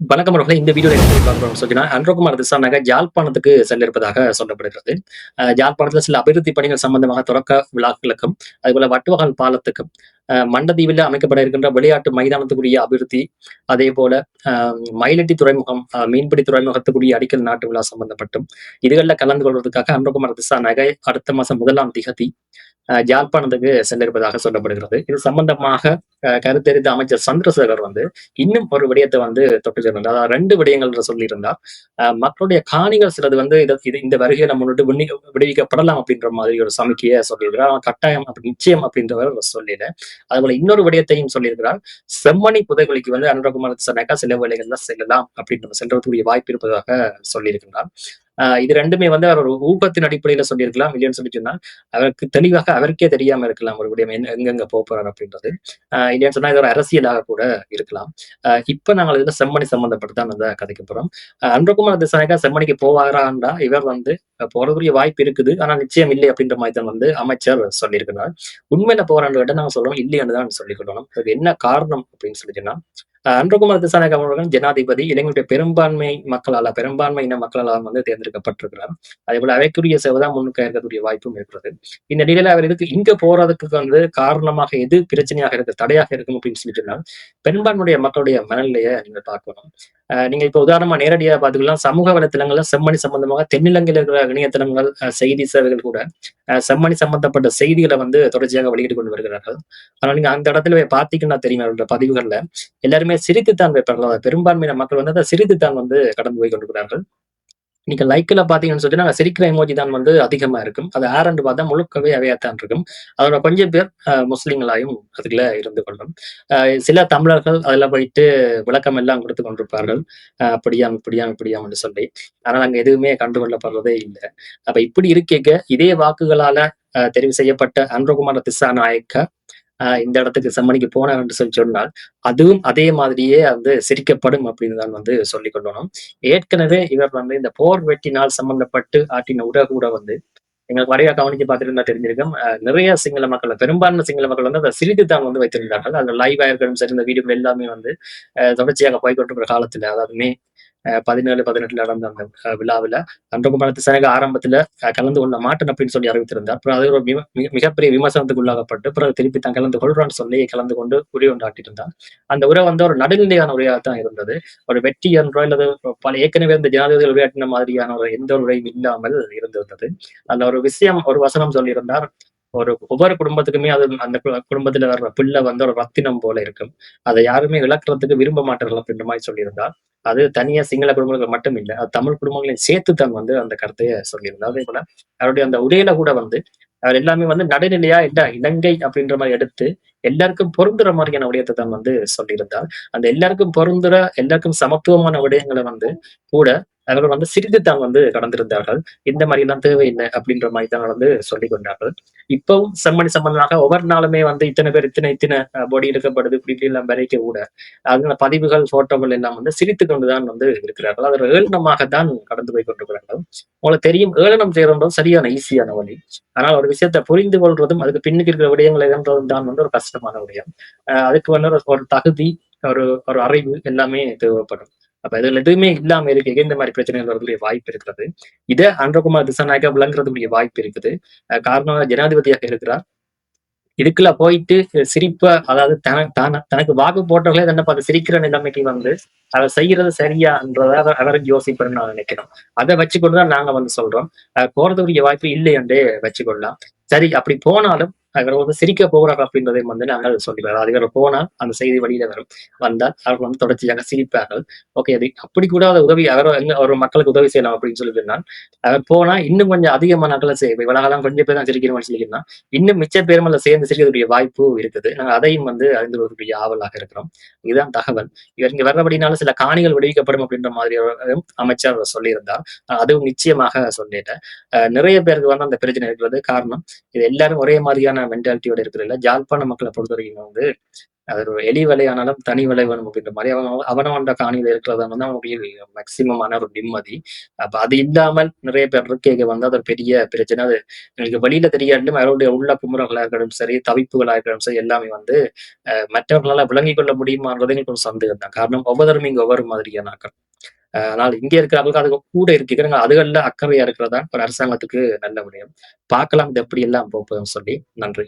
வணக்கம் அவர்களை. இந்த வீடியோ பார்க்கணும் சொல்லினா அன்றகுமார் திசாநாக ஜாழ்ப்பாணத்துக்கு செல்ல இருப்பதாக சொல்லப்படுகிறது. அஹ் ஜாழ்ப்பாணத்தில் சில அபிவிருத்தி பணிகள் சம்பந்தமாக தொடக்க விழாக்களுக்கும் அதுபோல வட்டுவகால் பாலத்துக்கும் மண்டதீவில் அமைக்கப்பட இருக்கின்ற விளையாட்டு மைதானத்துக்குரிய அபிவிருத்தி அதே போல அஹ் மயிலட்டி துறைமுகம் மீன்பிடி துறைமுகத்துக்குரிய அடிக்கல் நாட்டு விழா சம்பந்தப்பட்டும் இதுகளில் கலந்து கொள்வதற்காக அன்றகுமார் திசாநாக அடுத்த மாசம் முதலாம் திகதி அஹ் சென்றிருப்பதாக சொல்லப்படுகிறது. இது சம்பந்தமாக கருத்தெரிந்த அமைச்சர் சந்திரசேகர் வந்து இன்னும் ஒரு விடயத்தை வந்து தொட்டு சென்றார் அதாவது ரெண்டு விடயங்கள் சொல்லியிருந்தார். அஹ் மக்களுடைய காணிகள் சிலது வந்து இது இந்த வருகையில முன்னிட்டு விடுவிக்கப்படலாம் அப்படின்ற மாதிரி ஒரு சமிக்கையை சொல்லியிருக்கிறார். கட்டாயம் அப்படி நிச்சயம் அப்படின்றவர் சொல்லல அதுபோல இன்னொரு விடயத்தையும் சொல்லியிருக்கிறார். செம்மணி புதைகுழிக்கு வந்து அனுரகுமார் சொன்னாக்கா சில வேலைகள்ல செல்லலாம் அப்படின்ற செல்றதுக்குரிய வாய்ப்பு இருப்பதாக சொல்லியிருக்கிறார் இது ரெண்டுமே வந்து அவர் ஒரு ஊக்கத்தின் அடிப்படையில சொல்லியிருக்கலாம் இல்லைன்னு சொல்லி சொன்னா அவருக்கு தெளிவாக அவருக்கே தெரியாம இருக்கலாம் ஒரு விடயம் என்ன- எங்கெங்க போக போறார் அப்படின்றது. ஆஹ் இல்லைன்னு சொன்னா இது ஒரு அரசியலாக கூட இருக்கலாம். ஆஹ் இப்ப நாங்கள் இதுல செம்மணி சம்பந்தப்பட்டு தான் வந்து போறோம் அன்பகுமார் திசாயகா செம்மணிக்கு போவாராண்டா இவர் வந்து போறதுக்குரிய வாய்ப்பு இருக்குது ஆனா நிச்சயம் இல்லை அப்படின்ற மாதிரி தான் வந்து அமைச்சர் சொல்லியிருக்கிறார். உண்மையில போறான்னு கேட்டால் நாங்க சொல்றோம் இல்லைன்னு தான் சொல்லிக்கொள்ளணும் அதுக்கு என்ன காரணம் அப்படின்னு சொல்லி சொன்னா அன்றகுமார் அன்பகுமார் அவர்கள் ஜனாதிபதி இளைஞருடைய பெரும்பான்மை மக்களால பெரும்பான்மை இன மக்களால் வந்து தேர்ந்தெடுக்கப்பட்டிருக்கிறார். அதே போல அவைக்குரிய சேவை தான் முன்னுக்கு இருக்கக்கூடிய வாய்ப்பும் இருக்கிறது. இந்த நிலையில அவர் இதுக்கு இங்க போறதுக்கு வந்து காரணமாக எது பிரச்சனையாக இருக்கு தடையாக இருக்கும் அப்படின்னு சொல்லி சொன்னால் பெரும்பான்மையுடைய மக்களுடைய மனநிலையை நீங்க பார்க்கணும். நீங்க இப்ப உதாரணமா நேரடியா பாத்துக்கலாம் சமூக வலைத்தளங்கள்ல செம்மணி சம்பந்தமாக தென்னிலங்கையில் இருக்கிற இணையதளங்கள் செய்தி சேவைகள் கூட செம்மணி சம்பந்தப்பட்ட செய்திகளை வந்து தொடர்ச்சியாக வெளியிட்டு கொண்டு வருகிறார்கள். ஆனா நீங்க அந்த இடத்துல பாத்தீங்கன்னா தெரியும் அவருடைய பதிவுகள்ல. எல்லாருமே சிரித்துத்தான் வைப்பார்கள். பெரும்பான்மையான பெரும்பான்மையின மக்கள் வந்து அதை சிரித்துத்தான் வந்து கடந்து போய் கொண்டிருக்கிறார்கள். நீங்க லைக்ல பாத்தீங்கன்னு சொல்லி நாங்க சிரிக்கிற எமோஜி தான் வந்து அதிகமா இருக்கும். அது ஆரண்டு பார்த்தா முழுக்கவே அவையாத்தான் இருக்கும். அதோட கொஞ்சம் பேர் முஸ்லிம்களாயும் அதுல இருந்து கொள்ளும். அஹ், சில தமிழர்கள் அதுல போயிட்டு விளக்கம் எல்லாம் கொடுத்து கொண்டிருப்பார்கள். அஹ், அப்படியாம் இப்படியாம் இப்படியாம் என்று சொல்லி. ஆனால் அங்க எதுவுமே கண்டுகொள்ளப்படுறதே இல்லை. அப்ப இப்படி இருக்கேக்க இதே வாக்குகளால அஹ், தெரிவு செய்யப்பட்ட அன்றகுமார திசா நாயக்க இந்த இடத்துக்கு செம்மணிக்கு போனார் என்று சொல்லி சொன்னால் அதுவும் அதே மாதிரியே வந்து சிரிக்கப்படும் அப்படின்னு தான் வந்து சொல்லி கொள்ளணும். ஏற்கனவே இவர் வந்து இந்த போர் வெட்டினால் சம்பந்தப்பட்டு ஆட்டின உரை கூட வந்து எங்களுக்கு வரையா கவனிச்சு பார்த்துருந்தா தெரிஞ்சிருக்கும். நிறைய சிங்கள மக்கள் பெரும்பான்மை சிங்கள மக்கள் வந்து அதை சிரித்து தான் வந்து வைத்திருந்தார்கள். அந்த லைவ் ஆயர்களும் சரி இந்த வீடுகள் எல்லாமே வந்து தொடர்ச்சியாக போய்கொண்டிருக்கிற காலத்துல அதாவது மே பதினேழு பதினெட்டுல நடந்த அந்த விழாவில் அன்றகுமார திசனக ஆரம்பத்துல கலந்து கொள்ள மாட்டேன் அப்படின்னு சொல்லி அறிவித்திருந்தார். அப்புறம் அது ஒரு மிகப்பெரிய விமர்சனத்துக்கு உள்ளாகப்பட்டு பிறகு திருப்பி தான் கலந்து கொள்றான்னு சொல்லி கலந்து கொண்டு உரை கொண்டாட்டியிருந்தார் அந்த உரை வந்து ஒரு நடுநிலையான உரையாக தான் இருந்தது. ஒரு வெற்றி என்றோ அல்லது பல ஏற்கனவே இந்த ஜனாதிபதிகள் உரையாற்றின மாதிரியான ஒரு எந்த ஒரு உரையும் இல்லாமல் இருந்திருந்தது. அந்த ஒரு விஷயம் ஒரு வசனம் சொல்லியிருந்தார். ஒரு ஒவ்வொரு குடும்பத்துக்குமே அது அந்த குடும்பத்துல வர்ற பிள்ளை வந்து ஒரு ரத்தினம் போல இருக்கும். அதை யாருமே இழக்கிறதுக்கு விரும்ப மாட்டார்கள் அப்படின்ற மாதிரி சொல்லியிருந்தா. அது தனியா சிங்கள குடும்பங்கள் மட்டும் இல்லை அது தமிழ் குடும்பங்களையும் சேர்த்து தான் வந்து அந்த கருத்தையை சொல்லியிருந்தா. அதே போல அவருடைய அந்த உரையில கூட வந்து அவர் எல்லாமே வந்து நடுநிலையா இல்ல இலங்கை அப்படின்ற மாதிரி எடுத்து எல்லாருக்கும் பொருந்துற மாதிரியான விடயத்தை தான் வந்து சொல்லியிருந்தார். அந்த எல்லாருக்கும் பொருந்துற எல்லாருக்கும் சமத்துவமான விடயங்களை வந்து கூட அவர்கள் வந்து சிரித்துத்தான் வந்து கடந்திருந்தார்கள். இந்த மாதிரி எல்லாம் தேவை என்ன? அப்படின்ற மாதிரி தான் வந்து சொல்லிக் கொண்டார்கள். இப்பவும் செம்மணி சம்பந்தமாக ஒவ்வொரு நாளுமே வந்து இத்தனை பேர் இத்தனை இத்தனை பொடி எடுக்கப்படுது இப்படி இப்படி எல்லாம் வரைக்க கூட. அதனால பதிவுகள் போட்டோகள் எல்லாம் வந்து சிரித்து கொண்டுதான் வந்து இருக்கிறார்கள். அது ஒரு ஏளனமாகத்தான் கடந்து போய் கொண்டிருக்கிறார்கள். உங்களுக்கு தெரியும் ஏளனம் செய்யறதும் சரியான ஈஸியான வழி. ஆனால் ஒரு விஷயத்தை புரிந்து கொள்றதும் அதுக்கு பின்னுக்கு இருக்கிற விடயங்கள் என்றதும் தான் வந்து ஒரு கஷ்டமான விடயம். அஹ் அதுக்கு வந்து ஒரு- ஒரு தகுதி ஒரு ஒரு அறிவு எல்லாமே தேவைப்படும். அப்ப இதுல எதுவுமே இல்லாம இருக்கு. இந்த மாதிரி பிரச்சனைகள் வரக்கூடிய வாய்ப்பு இருக்கிறது? இதை அன்றகுமார் திசாநாயகா விளங்குறதுக்குரிய வாய்ப்பு இருக்குது. காரணம் ஜனாதிபதியாக இருக்கிறார். இதுக்குள்ள போயிட்டு சிரிப்ப அதாவது தன தான தனக்கு வாக்கு போட்டவர்களே தன்னை பார்த்து சிரிக்கிற நிலைமைக்கு வந்து அவர் செய்யறது சரியான்றத அவர் யோசிப்பேன்னு நான் நினைக்கிறோம் அதை வச்சுக்கொண்டுதான் நாங்க வந்து சொல்றோம். அஹ் போறதுக்குரிய வாய்ப்பு இல்லை என்றே வச்சுக்கொள்ளலாம். சரி அப்படி போனாலும் அவர் வந்து சிரிக்க போகிறார் அப்படின்றதை வந்து நாங்கள் சொல்லிடுறோம் அதாவது இவர் போனால் அந்த செய்தி வெளியில வரும். வந்தால் அவர்கள் வந்து தொடர்ச்சியாக சிரிப்பார்கள். ஓகே அது அப்படி கூட அதை உதவி அவர் அவர் மக்களுக்கு உதவி செய்யலாம் அப்படின்னு சொல்லி சொன்னால் அவர் போனா இன்னும் கொஞ்சம் அதிகமான நாட்களை செய்ய இவ்வளவுதான் கொஞ்சம் பேர் தான் சிரிக்கணும்னு சொல்லிக்கிறோம் இன்னும் மிச்ச பேருமல்ல சேர்ந்து சிரிக்கக்கூடிய வாய்ப்பு இருக்குது. நாங்கள் அதையும் வந்து அறிந்து கொள்ளக்கூடிய ஆவலாக இருக்கிறோம். இதுதான் தகவல். இவர் இங்க வர்றபடினால சில காணிகள் விடுவிக்கப்படும் அப்படின்ற மாதிரி அமைச்சர் சொல்லியிருந்தார். அதுவும் நிச்சயமாக சொல்லிட்டேன். நிறைய பேருக்கு வந்து அந்த பிரச்சனை இருக்கிறது. காரணம் இது எல்லாரும் ஒரே மாதிரியான மென்டாலிட்டியோட இருக்கிறது இல்லை ஜாழ்ப்பாண மக்களை பொறுத்த வரைக்கும் வந்து அது ஒரு எலி வலையானாலும் தனி வலை வேணும் அப்படின்ற மாதிரி அவன் அவனவன்ட காணியில இருக்கிறது வந்து அவனுடைய மேக்சிமமான ஒரு நிம்மதி. அப்ப அது இல்லாமல் நிறைய பேர் இருக்கைக வந்து அது ஒரு பெரிய பிரச்சனை. அது எங்களுக்கு வெளியில தெரியாட்டும் அவருடைய உள்ள குமுறங்களா இருக்கட்டும் சரி, தவிப்புகளா இருக்கட்டும் சரி, எல்லாமே வந்து மற்றவர்களால் மற்றவர்களால விளங்கிக் கொள்ள முடியுமான்றது எனக்கு ஒரு சந்தேகம் தான். காரணம் ஒவ்வொருத்தரும் இங்க ஒவ்வொரு மாதிரியான ஆனால் இங்கே இருக்கிறவங்களுக்கு அது கூட இருக்கிறாங்க. அதுகள்ல அக்கறையா இருக்கிறதா ஒரு அரசாங்கத்துக்கு நல்ல விடயம். பார்க்கலாம் இது எப்படி எல்லாம் போகும் சொல்லி. நன்றி.